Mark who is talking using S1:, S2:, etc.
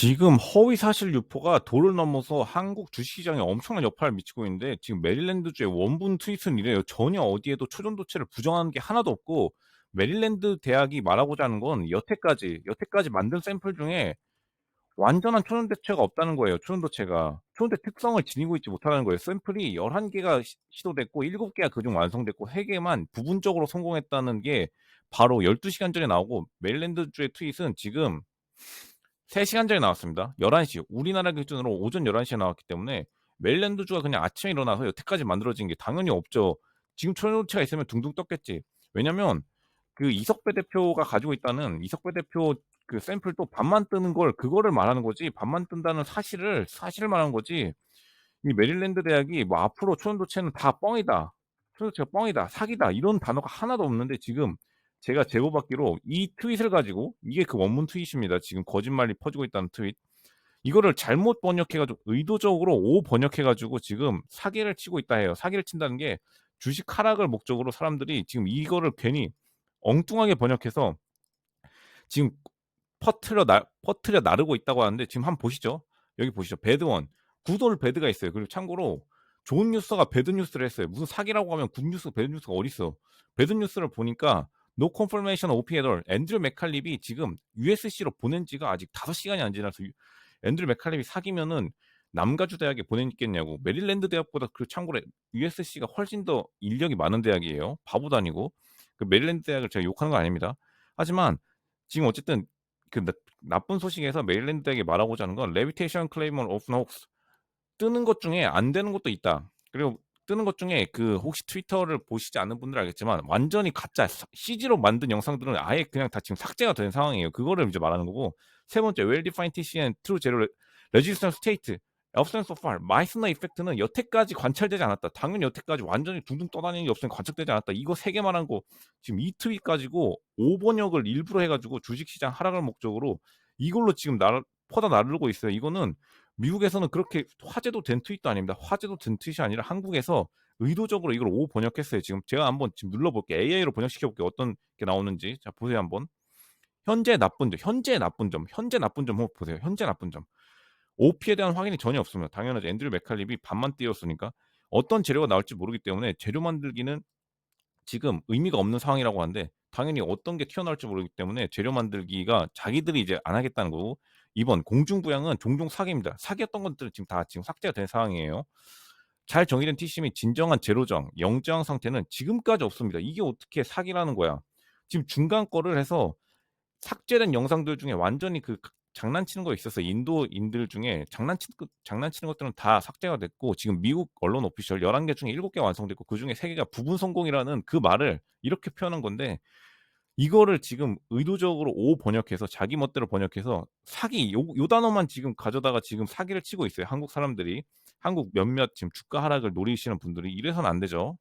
S1: 지금 허위 사실 유포가 도를 넘어서 한국 주식시장에 엄청난 여파를 미치고 있는데 지금 메릴랜드주의 원분 트윗은 이래요. 전혀 어디에도 초전도체를 부정하는 게 하나도 없고 메릴랜드 대학이 말하고자 하는 건 여태까지 여태까지 만든 샘플 중에 완전한 초전도체가 없다는 거예요. 초전도체가. 초전도체 특성을 지니고 있지 못하는 거예요. 샘플이 11개가 시 시도됐고 7개가 그중 완성됐고 3개만 부분적으로 성공했다는 게 바로 12시간 전에 나오고 메릴랜드주의 트윗은 지금 3시간 전에 나왔습니다. 11시 우리나라 기준으로 오전 11시에 나왔기 때문에 메릴랜드주가 그냥 아침에 일어나서 여태까지 만들어진 게 당연히 없죠. 지금 초전도체가 있으면 둥둥 떴겠지. 왜냐면 그 이석배 대표가 가지고 있다는 이석배 대표 그 샘플도 반만 뜨는 걸 그거를 말하는 거지 반만 뜬다는 사실을 사실을 말하는 거지 이 메릴랜드 대학이 뭐 앞으로 초전도체는 다 뻥이다. 초전도체가 뻥이다. 사기다. 이런 단어가 하나도 없는데 지금 제가 제보받기로 이 트윗을 가지고 이게 그 원문 트윗입니다. 지금 거짓말이 퍼지고 있다는 트윗. 이거를 잘못 번역해 가지고 의도적으로 오 번역해 가지고 지금 사기를 치고 있다 해요. 사기를 친다는 게 주식 하락을 목적으로 사람들이 지금 이거를 괜히 엉뚱하게 번역해서 지금 퍼트려 나 퍼트려 나르고 있다고 하는데 지금 한번 보시죠. 여기 보시죠. 배드원. 굿올 배드가 있어요. 그리고 참고로 좋은 뉴스가 배드 뉴스를 했어요. 무슨 사기라고 하면 굿 뉴스, 배드 뉴스가 어딨어. 배드 뉴스를 보니까 OP at all. 앤드류 맥칼립이 지금 USC로 보낸 지가 아직 5시간이 안 지나서 유 앤드류 맥칼립이 사기면은 남가주 대학에 보냈겠냐고. 메릴랜드 대학보다 그 참고로 USC가 훨씬 더 인력이 많은 대학이에요. 바보도 아니고. 그 메릴랜드 대학을 제가 욕하는 건 아닙니다. 하지만 지금 어쨌든 그 나 나쁜 소식에서 메릴랜드 대학이 말하고자 하는 건 Reputation claim of hoax. 뜨는 것 중에 안 되는 것도 있다. 그리고 뜨는 것 중에 그 혹시 트위터를 보시지 않는 분들은 알겠지만 완전히 가짜 사 CG로 만든 영상들은 아예 그냥 다 지금 삭제가 된 상황이에요. 그거를 이제 말하는 거고 세 번째 well defined TC and true zero resistance state absence of fire 마이스너 이펙트는 여태까지 관찰되지 않았다. 당연히 여태까지 완전히 둥둥 떠다니는 게 없으면 관측되지 않았다. 이거 3개 말한 거 지금 이 트윗 가지고 오번역을 일부러 해 가지고 주식시장 하락을 목적으로 이걸로 지금 날 퍼다 나르고 있어요. 이거는 미국에서는 그렇게 화제도 된 트윗도 아닙니다. 화제도 된 트윗이 아니라 한국에서 의도적으로 이걸 오 번역했어요. 지금 제가 한번 지금 눌러 볼게요. AI로 번역시켜 볼게요. 어떤 게 나오는지. 자 보세요 한번. 현재 나쁜 점, 현재 나쁜 점, 현재 나쁜 점 한번 보세요. 현재 나쁜 점. OP에 대한 확인이 전혀 없습니다. 당연하죠. 앤드류 맥칼립이 반만 띄웠으니까 어떤 재료가 나올지 모르기 때문에 재료 만들기는 지금 의미가 없는 상황이라고 하는데 당연히 어떤 게 튀어나올지 모르기 때문에 재료 만들기가 자기들이 이제 안 하겠다는 거고 2 번 공중부양은 종종 사기입니다. 사기였던 것들은 지금 다 지금 삭제가 된 상황이에요. 잘 정의된 TC 및 진정한 제로정, 영저항 상태는 지금까지 없습니다. 이게 어떻게 사기라는 거야. 지금 중간 거를 해서 삭제된 영상들 중에 완전히 그 장난치는 거 있었어요. 인도인들 중에 장난치 장난치는 것들은 다 삭제가 됐고 지금 미국 언론 오피셜 11개 중에 7개 완성됐고 그중에 3개가 부분 성공이라는 그 말을 이렇게 표현한 건데 이거를 지금 의도적으로 오 번역해서 자기 멋대로 번역해서 사기 요, 요 단어만 지금 가져다가 지금 사기를 치고 있어요. 한국 사람들이 한국 몇몇 지금 주가 하락을 노리시는 분들이 이래서는 안 되죠.